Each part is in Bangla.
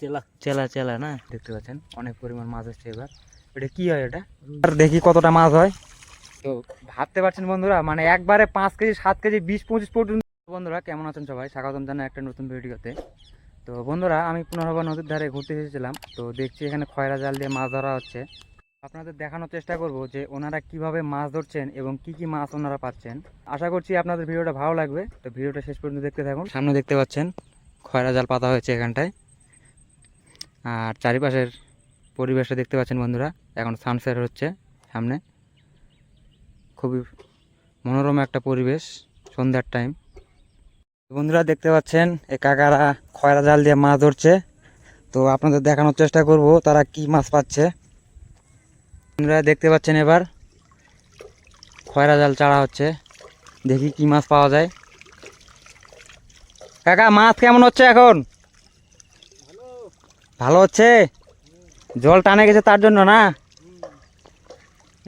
চেলা। চেলা চেলা না? দেখতে পাচ্ছেন অনেক পরিমাণ মাছ আসছে এবার। এটা কি হয় এটা? আর দেখি কতটা মাছ হয়। তো ভাবতে পারছেন বন্ধুরা মানে একবারে পাঁচ কেজি সাত কেজি বিশ পঁচিশ পর্যন্ত। বন্ধুরা কেমন আছেন সবাই? স্বাগতম জানাই একটা নতুন ভিডিওতে। তো বন্ধুরা আমি পুনর্বার নদীর ধারে ঘুরতে এসেছিলাম। তো দেখছি এখানে খয়রা জাল দিয়ে মাছ ধরা হচ্ছে। আপনাদের দেখানোর চেষ্টা করব যে ওনারা কীভাবে মাছ ধরছেন এবং কি কি মাছ ওনারা পাচ্ছেন। আশা করছি আপনাদের ভিডিওটা ভালো লাগবে। তো ভিডিওটা শেষ পর্যন্ত দেখতে থাকুন। সামনে দেখতে পাচ্ছেন খয়রা জাল পাতা হয়েছে এখানটায়। আর চারিপাশের পরিবেশটা দেখতে পাচ্ছেন বন্ধুরা। এখন সানসেট হচ্ছে সামনে। খুবই মনোরম একটা পরিবেশ সন্ধ্যার টাইম বন্ধুরা, দেখতে পাচ্ছেন, এই কাকারা খয়রা জাল দিয়ে মাছ ধরছে। তো আপনাদের দেখানোর চেষ্টা করব তারা কি মাছ পাচ্ছে। বন্ধুরা, দেখতে পাচ্ছেন এবার খয়রা জাল চাড়া হচ্ছে। দেখি কি মাছ পাওয়া যায়। কাকা, মাছ কেমন হচ্ছে এখন? ভালো হচ্ছে? জল টানে গেছে তার জন্য না?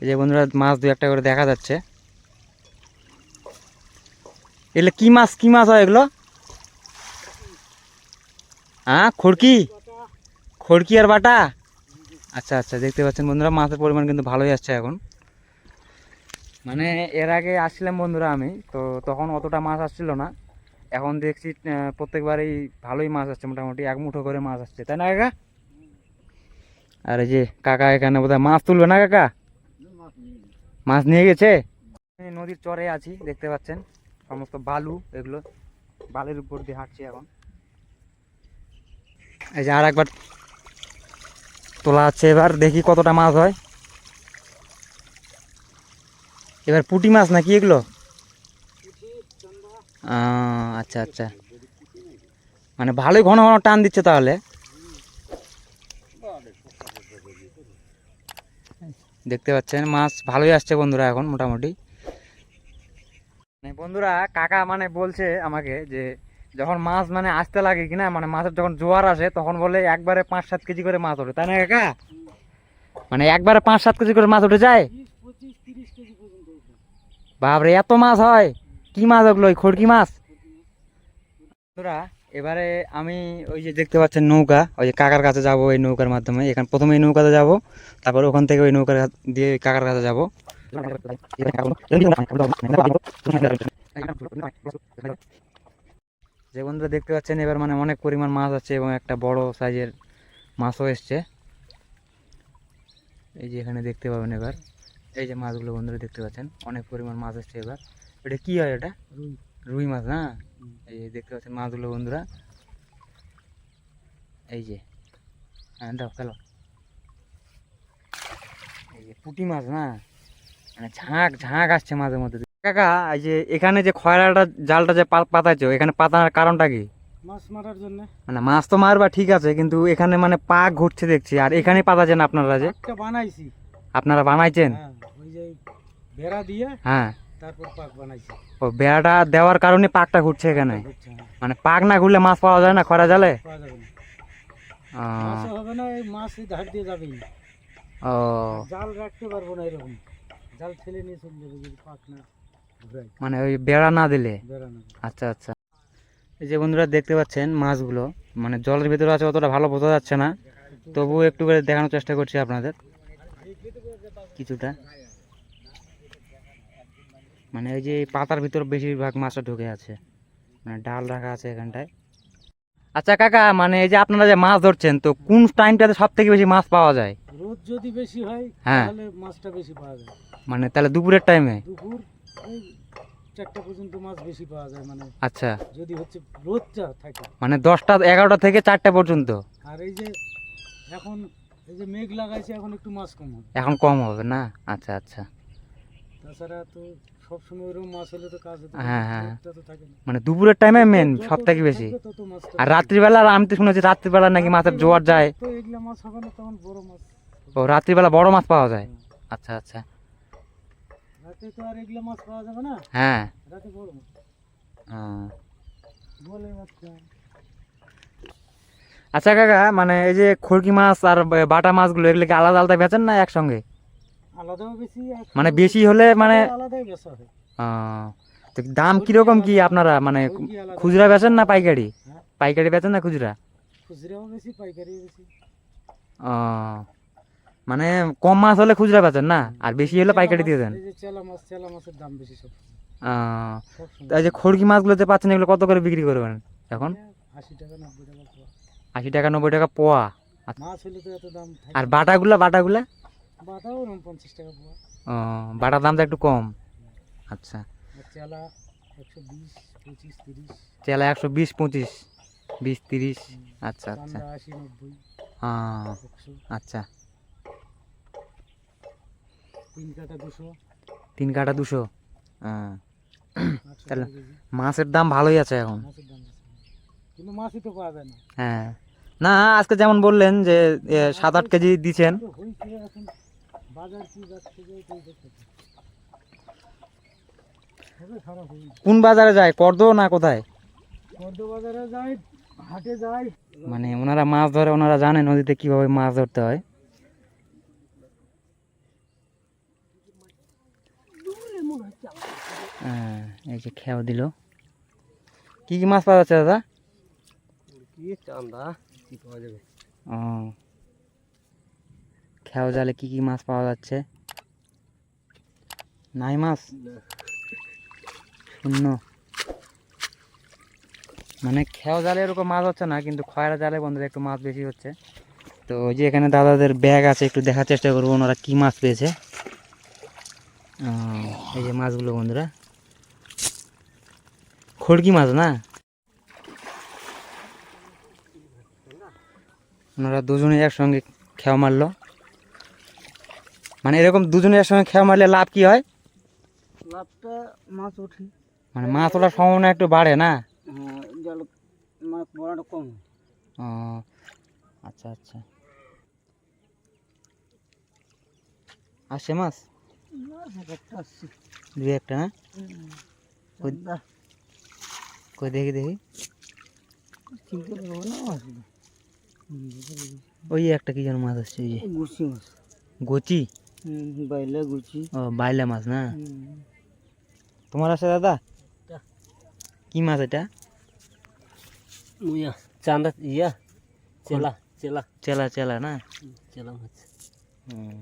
এই যে বন্ধুরা, মাছ দু একটা করে দেখা যাচ্ছে। এগুলো কি মাছ? কি মাছ হয় এগুলো? হ্যাঁ খড়কি খড়কি আর বাটা? আচ্ছা আচ্ছা দেখতে পাচ্ছেন বন্ধুরা, মাছের পরিমাণ কিন্তু ভালোই আসছে এখন। মানে এর আগে আসছিলাম বন্ধুরা আমি, তো তখন অতটা মাছ আসছিল না। এখন দেখছি প্রত্যেকবারই ভালোই মাছ আসছে, মোটামুটি এক মুঠো করে মাছ আসছে। তাই না, কাকা? আর এই যে, কাকা এখানে বোধহয় মাছ তুলবে না, কাকা? মাছ নিয়ে গেছে? নদীর চরে আছি, দেখতে পাচ্ছেন, সমস্ত বালু, এগুলো বালির উপর দিয়ে হাঁটছি এখন। এই যে আর একবার তোলা আছে এবার দেখি কতটা মাছ হয়। এবার পুটি মাছ নাকি এগুলো? আচ্ছা আচ্ছা। মানে ভালোই ঘন ঘন টান দিচ্ছে তাহলে। দেখতে পাচ্ছেন, মাছ ভালোই আসছে বন্ধুরা এখন মোটামুটি। মানে বন্ধুরা, কাকা মানে বলছে আমাকে যে, যখন মাছ মানে আসতে লাগে কিনা মানে মাছের যখন জোয়ার আসে, তখন বলে একবারে পাঁচ, সাত কেজি করে মাছ ওঠে। তাই না, কাকা? মানে একবারে পাঁচ, সাত কেজি করে মাছ উঠে যায়। বাপরে, এত মাছ হয়! কি মাছ ওগুলো? খড়কি মাছ? বন্ধুরা, এবারে আমি ওই যে দেখতে পাচ্ছেন নৌকা, ওই যে কাকার কাছে যাব এই নৌকার মাধ্যমে। এখানে প্রথমে এই নৌকাতে যাব, তারপর ওখান থেকে ওই নৌকার দিয়ে কাকার কাছে যাব। যে বন্ধুরা দেখতে পাচ্ছেন, এবার মানে অনেক পরিমাণ মাছ আছে এবং একটা বড় সাইজের মাছও এসছে। এই যে এখানে দেখতে পাবেন এবার। এই যে মাছগুলো বন্ধুরা দেখতে পাচ্ছেন, অনেক পরিমাণ মাছ এসছে এবার। এটা কি হয় এটা? রুই। মাছ না? এই যে দেখতে পাচ্ছেন মাছগুলো বন্ধুরা। এই যে হ্যাঁ দাও ফেলো এই যে পুঁটি মাছ না? মানে ঝাঁক ঝাঁক আসছে মাঝে মধ্যে। কাকা এই যে এখানে যে খয়রাটা জালটা যে পাতাইছো এখানে পাতার কারণটা কি? মাছ মারার জন্য। মানে মাছ তো মারবা ঠিক আছে কিন্তু এখানে মানে পা ঘুরছে দেখছি। আর এখানে পাতাছেন আপনারা যে? বানাইছি। আপনারা বানাইছেন? হ্যাঁ দিয়ে হ্যাঁ। তারপর পাক বানাইছি। ও বেড়াটা দেওয়ার কারণে পাকটা ঘুরছে এখানে? হ্যাঁ, মানে পাক না ঘুরলে মাছ পাওয়া যায় না খরা জালে? পাওয়া যাবে না। ও, হবে না এই মাছ ধার দিয়ে যাবেই। ও। জাল রাখতে পারব না এরকম। জাল ঠেলে নিয়ে চলে যাবে যদি পাক না মানে ওই বেড়া না দিলে। আচ্ছা আচ্ছা। এই যে বন্ধুরা দেখতে পাচ্ছেন মাছগুলো মানে জলের ভিতরে আছে অতটা ভালো বোঝা যাচ্ছে না। তবুও একটু করে দেখানোর চেষ্টা করছি আপনাদের। কিছুটা। মানে এই যে পাতার ভিতর বেশিরভাগ মাছটা ঢুকে আছে। মানে ডাল রাখা আছে এখানটায়। আচ্ছা কাকা মানে এই যে আপনারা যে মাছ ধরছেন তো কোন টাইমটাতে সব থেকে বেশি মাছ পাওয়া যায়? রোদ যদি বেশি হয় হ্যাঁ। তাহলে মাছটা বেশি পাওয়া যায়। মানে তাহলে দুপুরের টাইমে? দুপুর চারটা পর্যন্ত মাছ বেশি পাওয়া যায় মানে আচ্ছা। যদি হচ্ছে রোদটা থাকে। মানে দশটা এগারোটা থেকে চারটা পর্যন্ত? আর এই যে এখন এই যে মেঘ লাগাইছে এখন একটু মাছ কম হবে। এখন কম হবে না? আচ্ছা আচ্ছা। তাছাড়া তো সবসময় ওরকম মাছ হলে তো কাজ হতো না, হ্যাঁ, হ্যাঁ। তো থাকে না। মানে দুপুরের টাইমে মেন সব থেকে বেশি। তত আর। রাত্রিবেলা আমি তো শুনেছি রাত্রিবেলা নাকি মাছের জোয়ার যায়। তো এগুলা মাছ হবে না তখন বড় মাছ। ও রাত্রিবেলা বড় মাছ পাওয়া যায়। আচ্ছা আচ্ছা। রাতে তো আর এগুলা মাছ পাওয়া যাবে না। হ্যাঁ। রাতে বড় মাছ। ও। বলে মাছ আচ্ছা কাকা মানে এই যে খড়কি মাছ আর বাটা মাছগুলো এগুলোকে আলাদা আলাদা বেচেন না একসঙ্গে? আর মানে বেশি হলে মানে তো দাম কীরকম কি আপনারা? মানে খুচরা বেচেন না পাইকারি? হ্যাঁ। পাইকারি বেচেন না খুচরা? মানে কম মাছ হলে খুচরা বেচেন না? আর বেশি হলে পাইকারি দিয়ে দেন? এই যে খড়কি মাছগুলো যে পাচ্ছেন এগুলো কত করে বিক্রি করবেন এখন? আশি টাকা নব্বই টাকা পোয়া। আর বাটাগুলা বাটাগুলা? ওরকম পঞ্চাশ টাকা পোয়া। ও বাটার দামটা একটু কম। আচ্ছা। চেলা একশো বিশ পঁচিশ তিরিশ। চেলা একশো বিশ পঁচিশ বিশ তিরিশ। আচ্ছা আচ্ছা। আশি নব্বই। আচ্ছা। তিন কাটা দুশো। তিন কাটা দুশো। তাহলে মাছের দাম ভালোই আছে এখন। কিন্তু মাছই তো পাওয়া যায় না। হ্যাঁ। না আজকে যেমন বললেন যে সাত আট কেজি দিচ্ছেন কোন বাজারে যায়? করদো না কোথায়? বাজারে যাই হাটে যাই মানে ওনারা মাছ ধরে ওনারা জানে নদীতে কীভাবে মাছ ধরতে হয়। হ্যাঁ, এই যে খেয়াও দিল। কি কি মাছ পাওয়া যাচ্ছে দাদা? কি চান্দা? কি পাওয়া যাবে? ও খেয়াও জালে কি কি মাছ পাওয়া যাচ্ছে? নাই মাছ? শূন্য। মানে খেয়াও জালে এরকম মাছ হচ্ছে না, কিন্তু খয়রা জালে বন্ধুরা একটু মাছ বেশি হচ্ছে। তো ওই যে এখানে দাদাদের ব্যাগ আছে, একটু দেখার চেষ্টা করব ওনারা কি মাছ পেয়েছে। এই যে মাছগুলো বন্ধুরা। খড়কি মাছ না? ওনারা দুজনে একসঙ্গে খেয়া মারলো। মানে এরকম দুজনের সঙ্গে খেয়া মারলে লাভ কি হয়? লাভটা মাছ ওঠে। মানে মাছ ওঠার সম্ভাবনা একটু বাড়ে না? হ্যাঁ জল মাছ বড়টা কম। ও আচ্ছা আচ্ছা। আসছে মাছ? দুই একটা না? কই দেখি দেখি। ওই একটা কি যেন মাছ আসছে ওই যে। গচি? বাইলে গুছি। ও বাইলা মাছ না? তোমার আছে দাদা? কি মাছ এটা? মুয়া চান্দা ইয়া। চেলা চেলা। চেলা চেলা না? চেলা মাছ। হুম,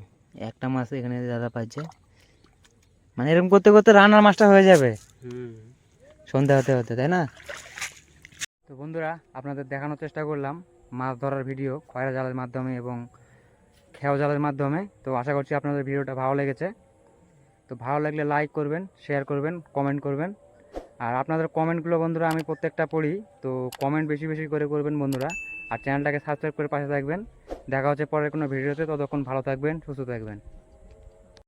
একটা মাছ এখানে দাদা পাচ্ছে মানে এরকম করতে করতে রান্নার মাছটা হয়ে যাবে। হুম। সন্ধ্যা হতে হতে তাই না? তো বন্ধুরা আপনাদের দেখানোর চেষ্টা করলাম মাছ ধরার ভিডিও খয়রা জালের মাধ্যমে এবং খেও জালের মাধ্যমে। তো আশা করছি আপনাদের ভিডিওটা ভালো লেগেছে। তো ভালো লাগলে লাইক করবেন শেয়ার করবেন কমেন্ট করবেন। আর আপনাদের কমেন্টগুলো বন্ধুরা আমি প্রত্যেকটা পড়ি। তো কমেন্ট বেশি বেশি করে করবেন বন্ধুরা। আর চ্যানেলটাকে সাবস্ক্রাইব করে পাশে থাকবেন। দেখা হচ্ছে পরের কোনো ভিডিওতে। ততক্ষণ ভালো থাকবেন, সুস্থ থাকবেন।